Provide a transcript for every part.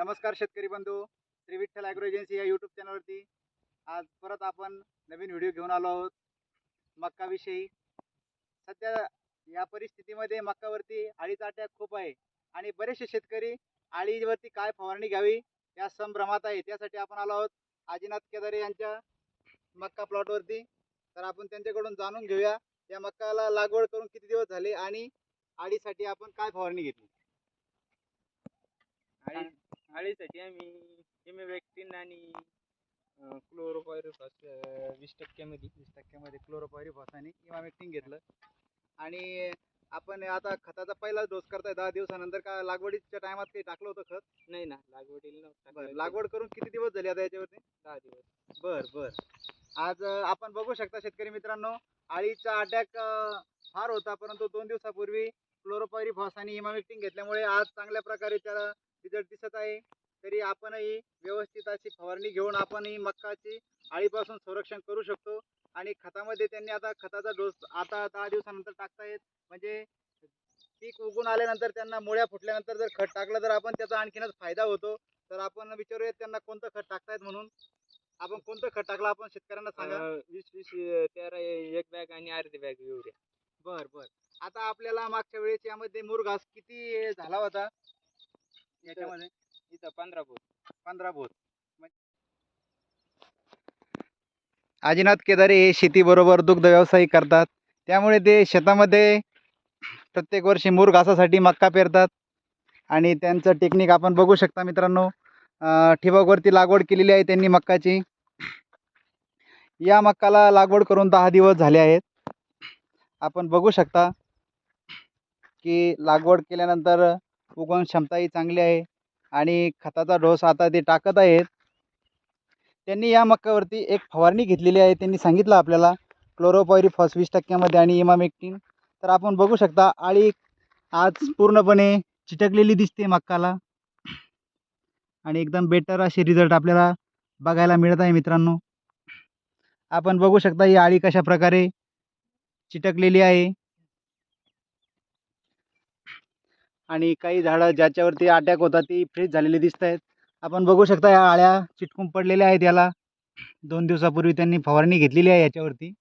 नमस्कार शेतकरी बंधू श्री विठ्ठल ॲग्रो एजन्सी या यूट्यूब चॅनलवरती आज परत आपण नवीन व्हिडिओ घेऊन आलो आहोत. मक्काविषयी. सध्या या परिस्थितीमध्ये मक्कावरती आळीचा अटॅक खूप आहे आणि बरेचसे शेतकरी आळीवरती काय फवारणी घ्यावी या संभ्रमात आहे. त्यासाठी आपण आलो आहोत आजीनाथ केदारे यांच्या मक्का प्लॉटवरती तर आपण त्यांच्याकडून जाणून घेऊया या मक्काला लागवड करून किती दिवस झाले आणि आळीसाठी आपण काय फवारणी घेतली? आळीसाठी आम्ही इमेव्हॅक्टिन आणि क्लोरोपायरोफॉस वीस टक्क्यामध्ये वीस टक्क्यामध्ये क्लोरोपायरिफॉस आणि इमामेक्टिंग घेतलं. आणि आपण आता खताचा पहिला डोस करताय दहा दिवसानंतर का लागवडीच्या टायमात काही टाकलं होतं खत? नाही ना लागवडीला नव्हतं बरं. लागवड करून किती दिवस झाले आता याच्यावरती? दहा दिवस. बर बर. आज आपण बघू शकता शेतकरी मित्रांनो आळीचा अटॅक फार होता परंतु दोन दिवसापूर्वी क्लोरोपायरिफॉस आणि इमामेक्टिंग घेतल्यामुळे आज चांगल्या प्रकारे त्याला रिझल्ट दिसत आहे. तरी आपणही व्यवस्थित अशी फवारणी घेऊन आपण ही मक्काची आळीपासून संरक्षण करू शकतो. आणि खतामध्ये त्यांनी आता खताचा डोस आता दहा दिवसानंतर टाकतायत म्हणजे पीक उगून आल्यानंतर त्यांना मुळ्या फुटल्यानंतर जर खत टाकलं तर आपण त्याचा आणखीनच फायदा होतो. तर आपण विचारूयात त्यांना कोणतं खत टाकतायत म्हणून. आपण कोणतं खत टाकलं आपण शेतकऱ्यांना सांगा. वीस वीस तेरा एक बॅग आणि अर्धी बॅग युरिया. बर बर. आता आपल्याला मागच्या वेळेस यामध्ये मुरघास किती झाला होता? याच्यामध्ये? इथं पंधरा पंधरा म्हणजे आजीनाथ केदारे हे शेतीबरोबर दुग्ध व्यवसाय करतात. त्यामुळे ते शेतामध्ये प्रत्येक वर्षी मूर घासासाठी मक्का पेरतात. आणि त्यांचं टेक्निक आपण बघू शकता मित्रांनो. ठिबकवरती लागवड केलेली आहे त्यांनी मक्काची. या मक्काला लागवड करून दहा दिवस झाले आहेत. आपण बघू शकता की लागवड केल्यानंतर उगवण क्षमताही चांगली आहे. आणि खताचा डोस आता ते टाकत आहेत. त्यांनी या मक्कावरती एक फवारणी घेतलेली आहे. त्यांनी सांगितलं आपल्याला क्लोरोपायरिफॉस वीस टक्क्यामध्ये आणि इमामेक्टिन तर आपण बघू शकता आळी आज पूर्णपणे चिटकलेली दिसते मक्काला. आणि एकदम बेटर असे रिझल्ट आपल्याला बघायला मिळत आहे मित्रांनो. आपण बघू शकता ही आळी कशा प्रकारे चिटकलेली आहे. आणि काही झाडं ज्याच्यावरती अटॅक होता ती फ्रीज झालेली दिसत आहेत. आपण बघू शकता या आळ्या चिटकून पडलेल्या आहेत याला. दोन दिवसापूर्वी त्यांनी फवारणी घेतलेली आहे याच्यावरती.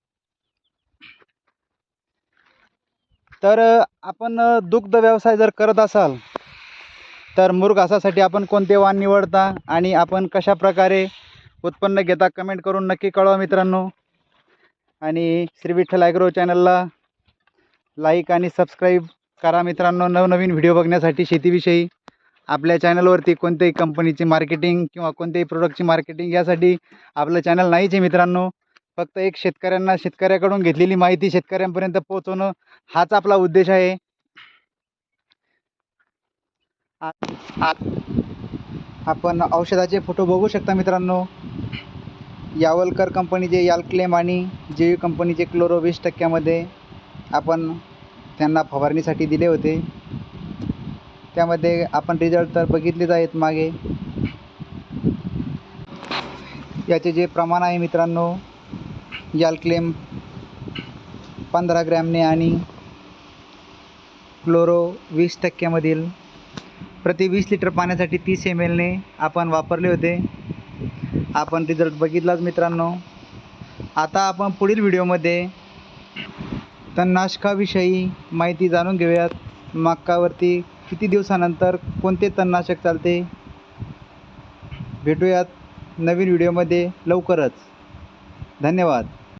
तर आपण दुग्ध व्यवसाय जर करत असाल तर मुरघासासाठी आपण कोणते वाण निवडता आणि आपण कशा प्रकारे उत्पन्न घेता कमेंट करून नक्की कळवा मित्रांनो. आणि श्री विठ्ठल ॲग्रो चॅनलला लाईक आणि सबस्क्राईब करा मित्रांनो नवनवीन व्हिडिओ बघण्यासाठी शेतीविषयी आपल्या चॅनलवरती कोणत्याही कंपनीची मार्केटिंग किंवा कोणत्याही प्रोडक्टची मार्केटिंग यासाठी आपलं चॅनल नाहीच आहे मित्रांनो. फक्त एक शेतकऱ्यांना शेतकऱ्याकडून घेतलेली माहिती शेतकऱ्यांपर्यंत पोहोचवणं हाच आपला उद्देश आहे. आपण औषधाचे फोटो बघू शकता मित्रांनो. यावलकर कंपनीचे यालक्लेम आणि जे कंपनीचे क्लोरो वीस टक्क्यामध्ये आपण त्यांना फवारणीसाठी दिले होते. त्यामध्ये आपण रिझल्ट तर बघितलेच आहेत मागे. याचे जे प्रमाण आहे मित्रांनो यालक्लेम पंधरा ग्रॅमने आणि क्लोरो वीस टक्क्यामधील प्रति वीस लिटर पाण्यासाठी तीस एम एलने आपण वापरले होते. आपण रिझल्ट बघितलाच मित्रांनो. आता आपण पुढील व्हिडिओमध्ये तणनाशकाविषयी माहिती जाणून घेऊयात. मकावरती किती दिवसानंतर कोणते तणनाशक चालते? भेटूयात नवीन व्हिडिओमध्ये लवकरच. धन्यवाद.